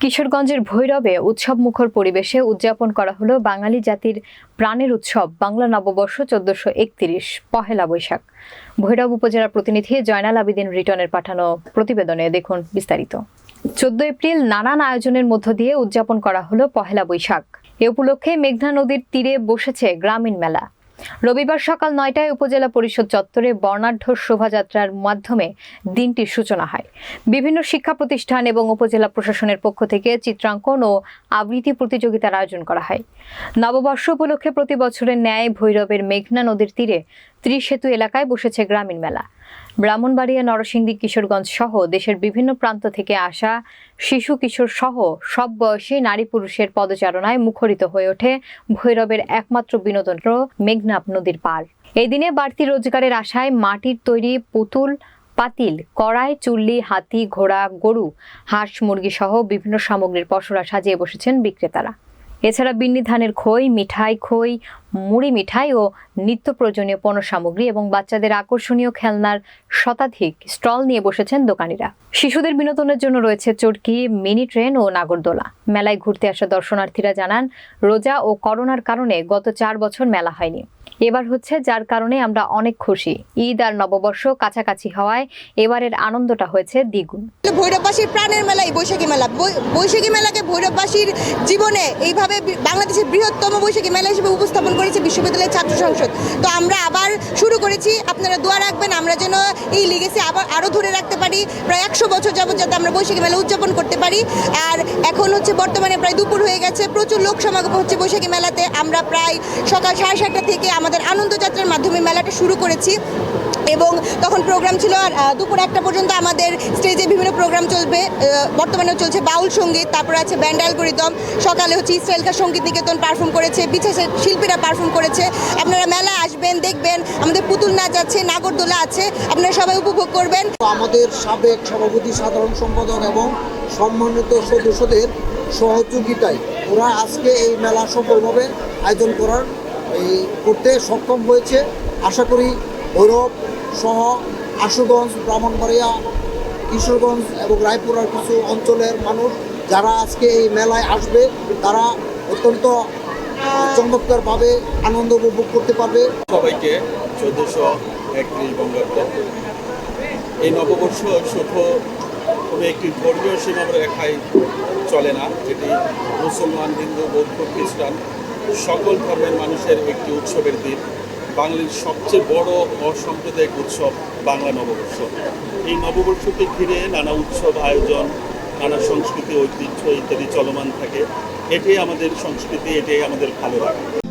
কিশোরগঞ্জের ভৈরবে উৎসব মুখর পরিবেশে উদযাপন করা হলো বাঙালি জাতির প্রাণের উৎসব, বাংলা নববর্ষ চোদ্দশো একত্রিশ, পহেলা বৈশাখ। ভৈরব উপজেলার প্রতিনিধি জয়নাল আবিদিন রিটনের পাঠানো প্রতিবেদনে দেখুন বিস্তারিত। চোদ্দ এপ্রিল নানান আয়োজনের মধ্য দিয়ে উদযাপন করা হলো পহেলা বৈশাখ। এ উপলক্ষে মেঘনা নদীর তীরে বসেছে গ্রামীণ মেলা। রবিবার সকাল নয়টায় উপজেলা পরিষদ চত্বরে বর্ণাঢ্য শোভাযাত্রার মাধ্যমে দিনটির সূচনা হয়। বিভিন্ন শিক্ষা প্রতিষ্ঠান এবং উপজেলা প্রশাসনের পক্ষ থেকে চিত্রাঙ্কন ও আবৃত্তি প্রতিযোগিতার আয়োজন করা হয়। নববর্ষ উপলক্ষে প্রতি বছরের ন্যায় ভৈরবের মেঘনা নদীর তীরে ত্রিসেতু এলাকায় বসেছে গ্রামীণ মেলা। ব্রাহ্মণবাড়িয়া, নরসিংদী, কিশোরগঞ্জ সহ দেশের বিভিন্ন প্রান্ত থেকে আসা শিশু, কিশোর সহ সব বয়সী নারী পুরুষের পদচারণায় মুখরিত হয়ে ওঠে ভৈরবের একমাত্র বিনোদন কেন্দ্র মেঘনা নদীর পার এই দিনে বাড়তি রোজগারের আশায় মাটির তৈরি পুতুল, পাতিল, কড়াই, চুল্লি, হাতি, ঘোড়া, গরু, হাঁস মুরগি সহ বিভিন্ন সামগ্রীর পসরা সাজিয়ে বসেছেন বিক্রেতারা। এছাড়া বিন্নি ধানের খই, মিঠাই খই, মুড়ি মিঠাই ও নিত্য প্রয়োজনীয় পণ্য সামগ্রী এবং বাচ্চাদের আকর্ষণীয় খেলনার শতাধিক স্টল নিয়ে বসেছেন দোকানিরা। শিশুদের বিনোদনের জন্য রয়েছে চটকি মিনি ট্রেন ও নাগরদোলা। মেলায় ঘুরতে আসা দর্শনার্থীরা জানান, রোজা ও করোনার কারণে গত চার বছর মেলা হয়নি। এবার হচ্ছে যার কারণে আমরা অনেক খুশি। ঈদ আর নববর্ষ কাছাকাছি হওয়ায় এবারের আনন্দটা হয়েছে দ্বিগুণ। ভৈরববাসীর প্রাণের মেলা এই বৈশাখী মেলা। বৈশাখী মেলাকে ভৈরববাসীর জীবনে এইভাবে বাংলাদেশের বৃহত্তম বৈশাখী মেলা হিসেবে উপস্থাপন করেছে বিশ্ববিদ্যালয়ের ছাত্র সংসদ। তো আমরা আবার শুরু করেছি। আপনারা দোয়া রাখবেন, আমরা যেন এই লিগেসি আবার আরও ধরে রাখতে পারি। প্রায় একশো বছর যাবত যাতে আমরা বৈশাখী মেলা উদযাপন করতে পারি। আর এখন হচ্ছে বর্তমানে প্রায় দুপুর হয়ে গেছে। প্রচুর লোক সমাগম হচ্ছে বৈশাখী মেলাতে। আমরা প্রায় সকাল সাড়ে সাতটা থেকে আমাদের আনন্দযাত্রার মাধ্যমে মেলাটা শুরু করেছি এবং তখন প্রোগ্রাম ছিল আর দুপুর একটা পর্যন্ত আমাদের স্টেজে বিভিন্ন প্রোগ্রাম চলবে বর্তমানেও চলছে বাউল সংগীত, তারপরে আছে ব্যান্ড অ্যালগোরিদম সকালে হচ্ছে ইসরায়েলকা সংগীত নিকেতন পারফর্ম করেছে, বিশেষ শিল্পীরা পারফর্ম করেছে। আপনারা মেলা আসবেন, দেখবেন, আমাদের পুতুল নাচ আছে, নাগরদোলা আছে, আপনারা সবাই উপভোগ করবেন। আমাদের সাবেক সভাপতি, সাধারণ সম্পাদক এবং সম্মানিত সদস্যদের সহযোগিতায় ওরা আজকে এই মেলা সফলভাবে আয়োজন করার এই করতে সক্ষম হয়েছে। আশা করি ভৈরব সহ আশুগঞ্জ, ব্রাহ্মণবাড়িয়া, কিশোরগঞ্জ এবং রায়পুরার কিছু অঞ্চলের মানুষ যারা আজকে এই মেলায় আসবে, তারা অত্যন্ত চমৎকারভাবে আনন্দ উপভোগ করতে পারবে। সবাইকে চোদ্দোশো একত্রিশ বঙ্গাব্দ। এই নববর্ষ শুধু কোনো একটি ধর্মীয় সীমারেখায় চলে না এটি মুসলমান, হিন্দু, বৌদ্ধ, খ্রিস্টান সকল ধর্মের মানুষের একটি উৎসবের দিন। বাঙালির সবচেয়ে বড় অসাম্প্রদায়িক উৎসব বাংলা নববর্ষ। এই নববর্ষকে ঘিরে নানা উৎসব আয়োজন, নানা সংস্কৃতি, ঐতিহ্য ইত্যাদি চলমান থাকে। এটাই আমাদের সংস্কৃতি, এটাই আমাদের ভালো লাগে।